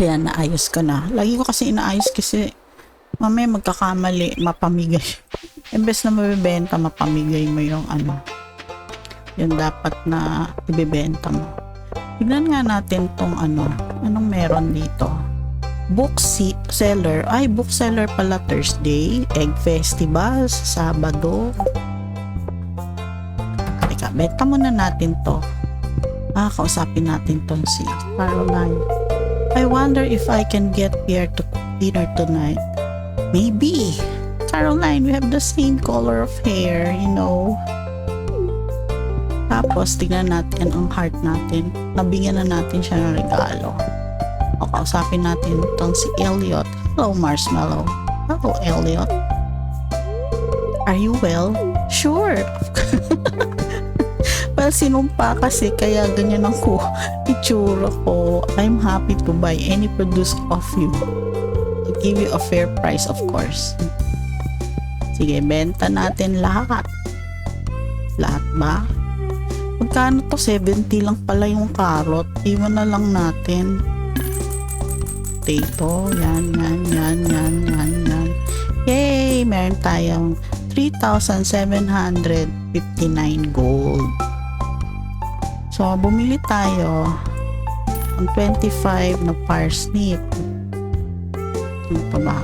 Ayan, naayos ko na. Lagi ko kasi inaayos kasi mamaya magkakamali, mapamigay. Imbes na mabibenta, mapamigay mo yung ano. Yung dapat na ibibenta mo. Tignan nga natin tong ano. Anong meron dito? Book seller. Ay, book seller pala Thursday. Egg Festival. Sabado. Teka, benta muna natin to. Ah, kausapin natin tong si Caroline. Wonder if I can get Pierre to dinner tonight. Maybe. Caroline, we have the same color of hair, you know. Tapos, tignan natin ang heart natin. Nabigyan na natin siya ng regalo. O, kausapin natin itong si Elliot. Hello, Marshmallow. Hello, Elliot. Are you well? Sure. well, sinumpa kasi kaya ganyan ako itsura ko. I'm happy to buy any produce of you. I'll give you a fair price, of course. Sige, benta natin lahat. Lahat ba? Magkano to? 70 lang pala yung carrot. Iwan na lang natin. Potato. Yan, yan, yan, yan, yan, yan. Yay! Meron tayong 3,759 gold. So, bumili tayo ng 25 na parsnip. Ano pa ba?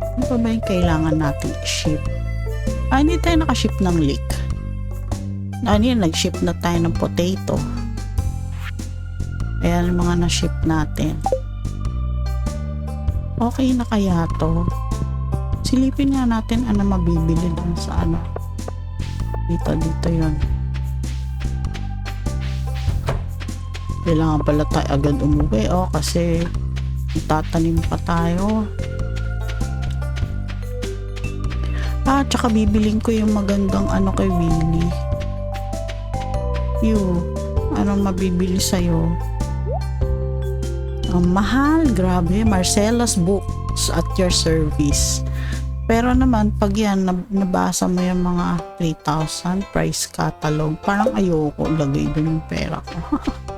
Ano pa ba yung kailangan natin i-ship? Ah, hindi tayo nakaship ng leek. Ano yun, nag-ship na tayo ng potato. Ayan yung mga na-ship natin. Okay na kaya to? Silipin nga natin ano mabibili dun sa ano. Dito, dito yon. Kailangan pala tayo agad umuwi oh kasi tatanim pa tayo. Ah, tsaka bibiling ko yung magandang ano kay Willie. You, anong mabibili sa'yo? Ang mahal, grabe. Marcela's Books at your service. Pero naman, pag yan, nab- nabasa mo yung mga 3,000 price catalog, parang ayoko lagay dun yung pera ko.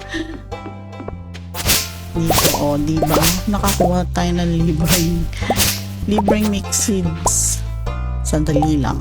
O, oh, di ba? Nakakuha tayo ng libreng, libreng mix seeds. Sandali lang.